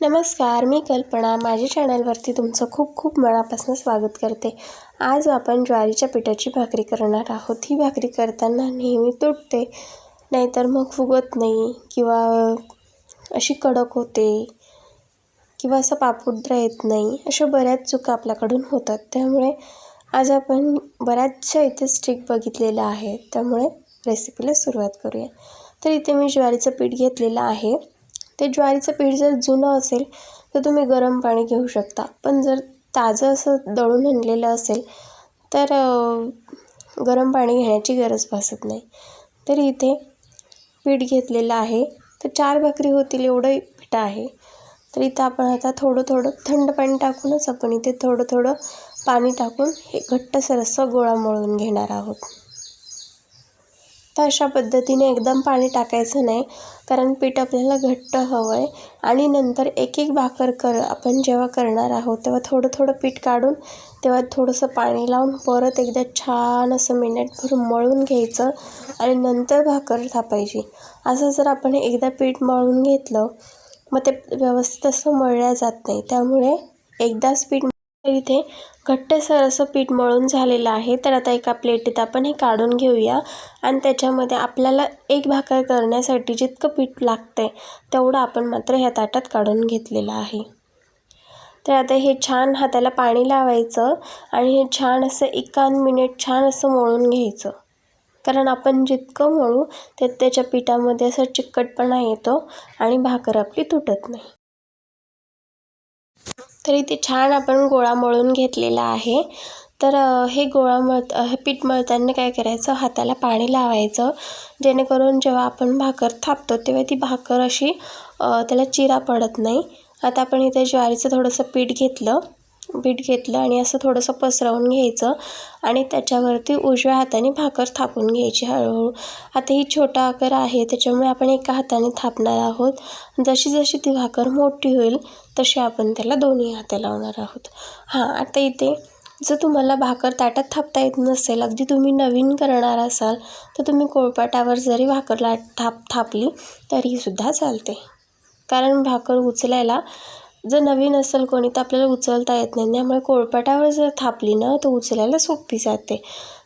नमस्कार मी कल्पना. माझ्या चॅनलवरती तुमचं खूप खूप मनापासून स्वागत करते. आज आपण ज्वारीच्या पिठाची भाकरी करणार आहोत. ही भाकरी करताना नेहमी तुटते नाहीतर मग फुगत नाही किंवा अशी कडक होते किंवा असं पापुद्रा येत नाही. अशा बऱ्याच चुका आपल्याकडून होतात. त्यामुळे आज आपण बऱ्याचशा इथे स्ट्रिक बघितलेल्या आहेत. त्यामुळे रेसिपीला सुरुवात करूया. तर इथे मी ज्वारीचं पीठ घेतलेलं आहे. ते ज्वारीचं पीठ जर जुनं असेल तर तुम्ही गरम पाणी घेऊ शकता. पण जर ताजं असं दळून आणलेलं असेल तर गरम पाणी घेण्याची गरज भासत नाही. तर इथे पीठ घेतलेलं आहे. तर चार भाकरी होतील एवढं पीठ आहे. तर इथं आपण आता थोडं थोडं थंड पाणी टाकूनच आपण इथे थोडं थोडं पाणी टाकून हे घट्टसर असं गोळा मळून घेणार आहोत. तर अशा पद्धतीने एकदम पाणी टाकायचं नाही कारण पीठ आपल्याला घट्ट हवं आहे आणि नंतर एक एक भाकर कर आपण जेव्हा करणार आहोत तेव्हा थोडं थोडं पीठ काढून तेव्हा थोडंसं पाणी लावून परत एकदा छान असं मिनिटभर मळून घ्यायचं आणि नंतर भाकर थापायची. असं जर आपण एकदा पीठ मळून घेतलं मग ते व्यवस्थित असं मळल्या जात नाही. त्यामुळे एकदाच पीठ इथे घट्टसर असं पीठ मळून झालेलं आहे. तर आता एका प्लेटीत आपण हे काढून घेऊया. आणि त्याच्यामध्ये आपल्याला एक भाकर करण्यासाठी जितकं पीठ लागतं आहे तेवढं आपण मात्र ह्या ताटात काढून घेतलेलं आहे. तर आता हे छान हाताला पाणी लावायचं आणि हे छान असं एकान मिनिट छान असं मळून घ्यायचं. कारण आपण जितकं मळू ते त्याच्या पिठामध्ये असं चिकटपणा येतो आणि भाकर आपली तुटत नाही. तर इथे छान आपण गोळा मळून घेतलेला आहे. तर हे गोळा मळ हे पीठ मळताना काय करायचं? हाताला पाणी लावायचं. जेणेकरून जेव्हा आपण भाकर थापतो तेव्हा ती भाकर अशी त्याला चिरा पडत नाही. आता आपण इथे ज्वारीचं थोडंसं पीठ घेतलं. पीठ घेतलं आणि असं थोडंसं पसरवून घ्यायचं. आणि त्याच्यावरती उजव्या हाताने भाकर थापून घ्यायची हळूहळू. आता ही छोटा आकार आहे त्याच्यामुळे आपण एका हाताने थापणार आहोत. जशी जशी ती भाकर मोठी होईल तशी आपण त्याला दोन्ही हाते लावणार आहोत. हां आता इथे जर तुम्हाला भाकर ताटात थापता येत नसेल अगदी तुम्ही नवीन करणार असाल तर तुम्ही कोळपाटावर जरी भाकरला थाप थापली तरीसुद्धा चालते. कारण भाकर उचलायला जर नवीन असेल कोणी तर आपल्याला उचलता येत नाही. त्यामुळे पोळपाटावर जर थापली ना तर उचलायला सोपी जाते.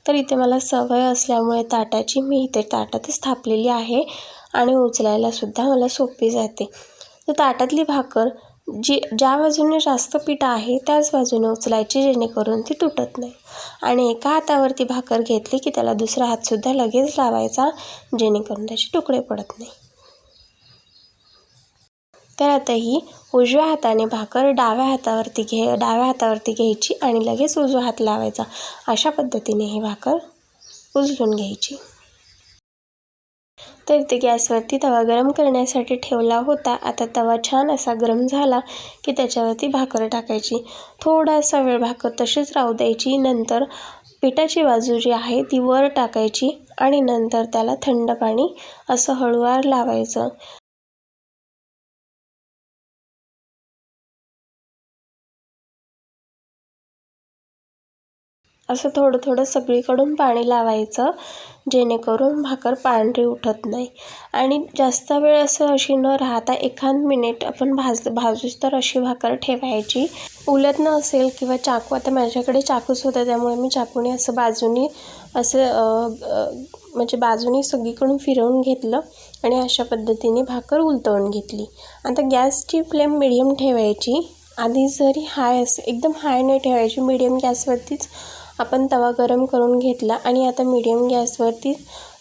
तर इथे मला सवय असल्यामुळे ताटाची मी इथे ताटातच थापलेली आहे आणि उचलायलासुद्धा मला सोपी जाते. तर ताटातली भाकर जी ज्या बाजूने जास्त पीठ आहे त्याच बाजूने उचलायची जेणेकरून ती तुटत नाही. आणि एका हातावरती भाकर घेतली की त्याला दुसरा हातसुद्धा लगेच लावायचा जेणेकरून त्याचे तुकडे पडत नाही. तर उजव्या हाताने भाकर डाव्या हातावरती घे डाव्या हातावरती घ्यायची आणि लगेच उजवा हात लावायचा. अशा पद्धतीने ही भाकर उचलून घ्यायची. तर इथे गॅसवरती तवा गरम करण्यासाठी ठेवला होता. आता तवा छान असा गरम झाला की त्याच्यावरती भाकर टाकायची. थोडासा वेळ भाकर तशीच राहू द्यायची. नंतर पिठाची बाजू जी आहे ती वर टाकायची आणि नंतर त्याला थंड पाणी असं हळूवार लावायचं. असं थोडं थोडं सगळीकडून पाणी लावायचं जेणेकरून भाकर पांढरी उठत नाही. आणि जास्त वेळ असं अशी न राहता एखाद मिनिट आपण भाज भाजूस तर अशी भाकर ठेवायची. उलत असेल किंवा चाकू आता माझ्याकडे चाकूच होता त्यामुळे मी चाकूने असं बाजूनी असं म्हणजे बाजूनी सगळीकडून फिरवून घेतलं आणि अशा पद्धतीने भाकर उलटवून घेतली. आता गॅसची फ्लेम मिडियम ठेवायची. आधी जरी हाय असे एकदम हाय नाही ठेवायची मिडियम गॅसवरतीच आपण तवा गरम करून घेतला आणि आता मीडियम गॅसवरती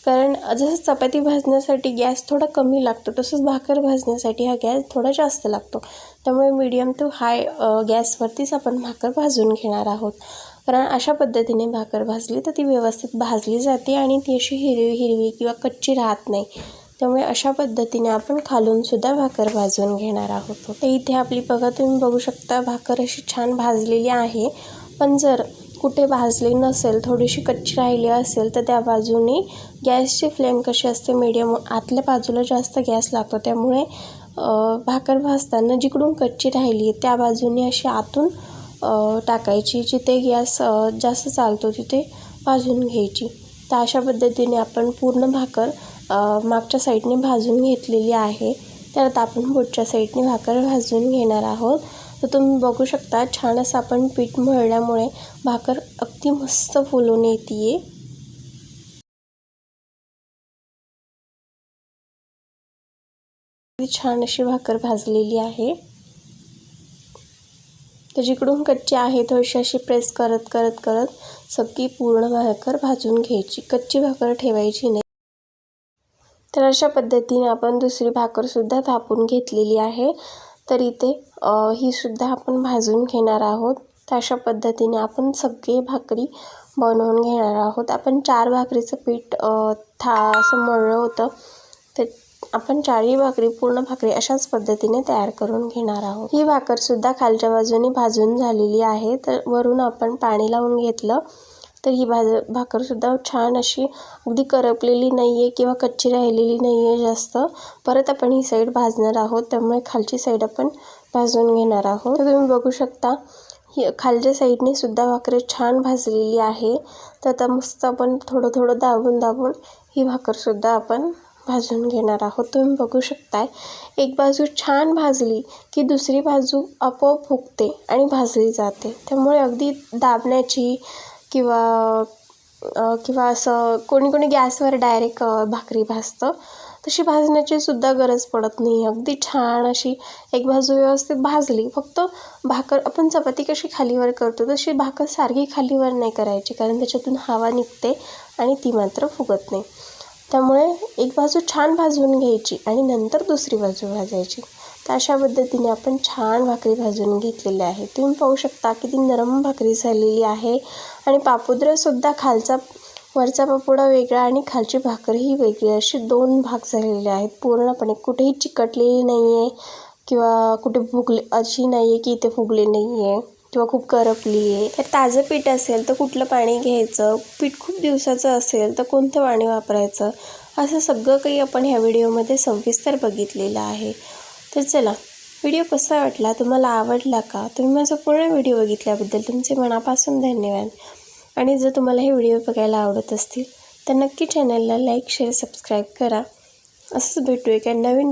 कारण जसं चपाती भाजण्यासाठी गॅस थोडा कमी लागतो तसंच भाकर भाजण्यासाठी हा गॅस थोडा जास्त लागतो. त्यामुळे मीडियम टू हाय गॅसवरतीच आपण भाकर भाजून घेणार आहोत. कारण अशा पद्धतीने भाकर भाजली तर ती व्यवस्थित भाजली जाते आणि ती अशी हिरवी हिरवी किंवा कच्ची राहत नाही. त्यामुळे अशा पद्धतीने आपण खालूनसुद्धा भाकर भाजून घेणार आहोत. तर इथे आपली बघा तुम्ही बघू शकता भाकर अशी छान भाजलेली आहे. पण जर कुठे भाजली नसेल थोडीशी कच्ची राहिली असेल तर त्या बाजूने गॅसची फ्लेम कशी असते मीडियम आतल्या बाजूला जास्त गॅस लागतो. त्यामुळे भाकर भाजताना जिकडून कच्ची राहिली त्या बाजूने अशी आतून टाकायची जिथे गॅस जास्त चालतो तिथे भाजून घ्यायची. तर अशा पद्धतीने आपण पूर्ण भाकर मागच्या साईडने भाजून घेतलेली आहे. तर आता आपण पुढच्या साईडने भाकर भाजून घेणार आहोत. तर तुम्ही बघू शकता छान असं आपण पीठ मळल्यामुळे भाकर अगदी मस्त फुलून येते छान अशी भाकर भाजलेली आहे. तर जिकडून कच्ची आहे थोडीशी अशी प्रेस करत करत करत सगळी पूर्ण भाकर भाजून घ्यायची. कच्ची भाकर ठेवायची नाही. तर अशा पद्धतीने आपण दुसरी भाकरसुद्धा थापून घेतलेली आहे. तर इथे ही सुद्धा आपण भाजून घेणार आहोत. तर अशा पद्धतीने आपण सगळे भाकरी बनवून घेणार आहोत. आपण चार भाकरीचं पीठ था असं मळलं होतं. तर आपण चारही भाकरी पूर्ण भाकरी अशाच पद्धतीने तयार करून घेणार आहोत. ही भाकरसुद्धा खालच्या बाजूने भाजून झालेली आहे. तर वरून आपण पाणी लावून घेतलं. तर ही भाज भाकरसुद्धा छान अशी अगदी करपलेली नाही आहे किंवा कच्ची राहिलेली नाही आहे जास्त. परत आपण ही साईड भाजणार आहोत त्यामुळे खालची साईड आपण भाजून घेणार आहोत. तर तुम्ही बघू शकता ही खालच्या साईडने सुद्धा भाकरी छान भाजलेली आहे. तर आता मस्त आपण थोडं थोडं दाबून दाबून ही भाकरसुद्धा आपण भाजून घेणार आहोत. तुम्ही बघू शकताय एक बाजू छान भाजली की दुसरी बाजू आपोआप फुगते आणि भाजली जाते. त्यामुळे अगदी दाबण्याची किंवा किंवा असं कोणी कोणी गॅसवर डायरेक्ट भाकरी भाजतं. तशी भाजण्याची सुद्धा गरज पडत नाही. अगदी छान अशी एक बाजू व्यवस्थित भाजली. फक्त भाकर आपण चपाती कशी खालीवर करतो तशी भाकर सारखी खालीवर नाही करायची कारण त्याच्यातून हवा निघते आणि ती मात्र फुगत नाही. त्यामुळे एक बाजू छान भाजून घ्यायची आणि नंतर दुसरी बाजू भाजायची. तर अशा पद्धतीने आपण छान भाकरी भाजून घेतलेली आहे. तुम्ही पाहू शकता किती नरम भाकरी झालेली आहे. आणि पापुद्रसुद्धा खालचा वरचा पापुडा वेगळा आणि खालची भाकरही वेगळी. अशी दोन भाग झालेले आहेत. पूर्णपणे कुठेही चिकटलेली नाही आहे किंवा कुठे फुगले अशी नाही आहे की इथे फुगले नाही आहे किंवा खूप करपली आहे तर ताजं पीठ असेल तर कुठलं पाणी घ्यायचं? पीठ खूप दिवसाचं असेल तर कोणतं पाणी वापरायचं? असं सगळं काही आपण ह्या व्हिडिओमध्ये सविस्तर बघितलेलं आहे. तर चला व्हिडिओ कसा वाटला तुम्हाला आवडला का? तुम्ही माझा पूर्ण व्हिडिओ बघितल्याबद्दल तुमचे मनापासून धन्यवाद. आणि जर तुम्हाला हे व्हिडिओ बघायला आवडत असतील तर नक्की चॅनलला लाईक शेअर सबस्क्राईब करा. असंच भेटू एका नवीन